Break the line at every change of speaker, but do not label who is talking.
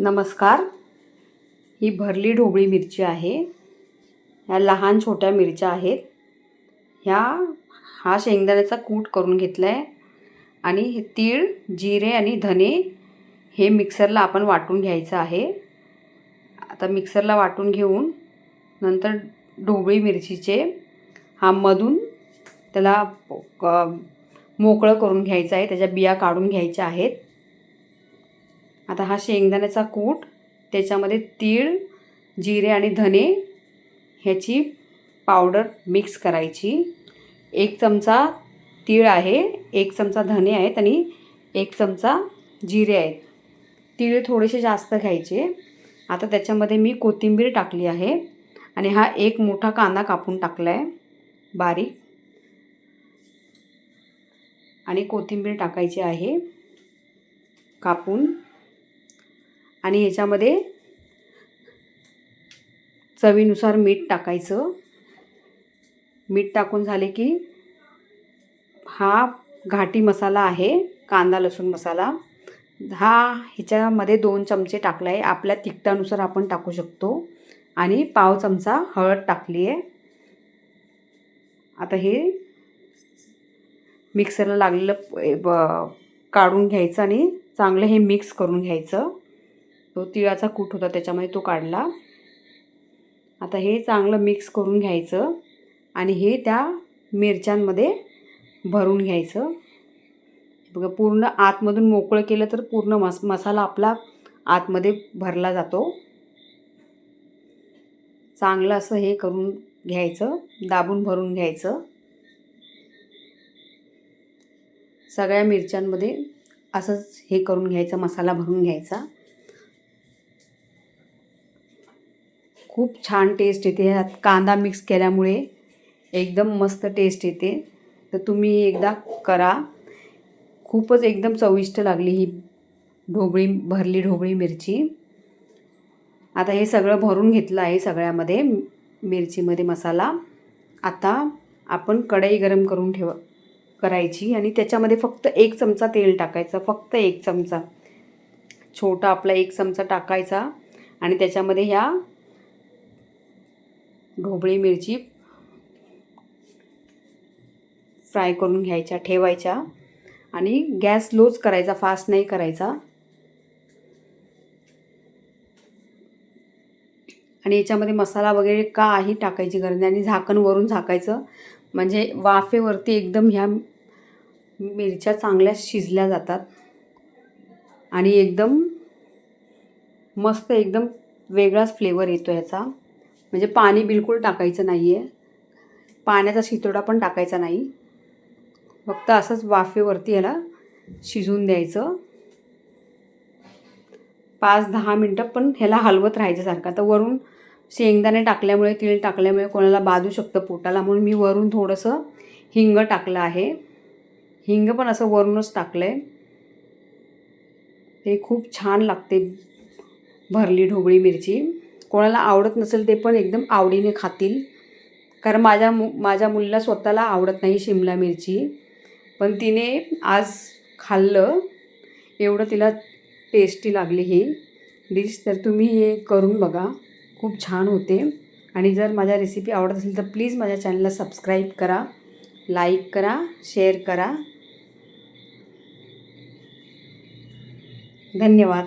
नमस्कार. ही भरली ढोबळी मिरची आहे. ह्या लहान छोट्या मिरच्या आहेत. ह्या हा शेंगदाण्याचा कूट करून घेतला आहे आणि हे तीळ जिरे आणि धने हे मिक्सरला आपण वाटून घ्यायचं आहे. आता मिक्सरला वाटून घेऊन नंतर ढोबळी मिरचीचे हा मधून त्याला क- मोकळं करून घ्यायचं आहे. त्याच्या बिया काढून घ्यायच्या आहेत. आता हा शेंगदाण्याचा कूट त्याच्यामध्ये तीळ जिरे आणि धने ह्याची पावडर मिक्स करायची. एक चमचा तीळ आहे एक चमचा धने आहेत आणि एक चमचा जिरे आहेत. तीळ थोडेसे जास्त घ्यायचे. आता त्याच्यामध्ये मी कोथिंबीर टाकली आहे आणि हा एक मोठा कांदा कापून टाकला आहे बारीक. आणि कोथिंबीर टाकायची आहे. कापून आणि ह्याच्यामध्ये चवीनुसार मीठ टाकायचं. मीठ टाकून झाले की हा घाटी मसाला आहे कांदा लसूण मसाला. हा ह्याच्यामध्ये दोन चमचे टाकला आहे आपल्या तिखटानुसार आपण टाकू शकतो. आणि पाव चमचा हळद टाकली आहे. आता हे मिक्सरला लागलेलं ब- काढून घ्यायचं आणि चांगलं हे मिक्स करून घ्यायचं. तो तिळाचा कूट होता त्याच्यामध्ये तो काढला. आता हे चांगलं मिक्स करून घ्यायचं आणि हे त्या मिरच्यांमध्ये भरून घ्यायचं. बघा पूर्ण आतमधून मोकळं केलं तर पूर्ण मस मसाला आपला आतमध्ये भरला जातो. चांगलं असं हे करून घ्यायचं दाबून भरून घ्यायचं. सगळ्या मिरच्यांमध्ये असंच हे करून घ्यायचं मसाला भरून घ्यायचा. खूप छान टेस्ट येते. ह्यात कांदा मिक्स केल्यामुळे एकदम मस्त टेस्ट येते. तर तुम्ही एकदा करा. खूपच एकदम चविष्ट लागली ही ढोबळी भरली ढोबळी मिरची. आता हे सगळं भरून घेतलं आहे सगळ्यामध्ये मिरचीमध्ये मसाला. आता आपण कढई गरम करून ठेव करायची आणि त्याच्यामध्ये फक्त एक चमचा तेल टाकायचं फक्त एक चमचा. छोटा आपला एक चमचा टाकायचा आणि त्याच्यामध्ये ह्या ढोबळी मिरची फ्राय करून घ्यायच्या ठेवायच्या. आणि गॅस लोच करायचा फास्ट नाही करायचा. आणि याच्यामध्ये मसाला वगैरे काही टाकायची गरज नाही आणि झाकण वरून झाकायचं. म्हणजे वाफेवरती एकदम ह्या मिरच्या चांगल्या शिजल्या जातात. आणि एकदम मस्त एकदम वेगळाच फ्लेवर येतो ह्याचा म्हणजे पाणी बिलकुल टाकायचं नाही आहे पाण्याचा शितोडा पण टाकायचा नाही. फक्त असंच वाफेवरती ह्याला शिजून द्यायचं. पाच दहा मिनटं पण ह्याला हलवत राहायचं सारखं. तर वरून शेंगदाणे टाकल्यामुळे तीळ टाकल्यामुळे कोणाला बाजू शकतं पोटाला. म्हणून मी वरून थोडंसं हिंग टाकलं आहे. हिंग पण असं वरूनच टाकलं आहे ते खूप छान लागते भरली ढोबळी मिरची. कोणाला आवडत नसेल ते पण एकदम आवडीने खातील. कारण माझ्या मु माझ्या मुलीला स्वतःला आवडत नाही शिमला मिरची. पण तिने आज खाल्लं. एवढं तिला टेस्टी लागली ही. डिश तर तुम्ही हे करून बघा. खूप छान होते. आणि जर माझ्या रेसिपी आवडत असेल तर प्लीज माझ्या चॅनलला सबस्क्राईब करा. लाईक करा. शेअर करा. धन्यवाद.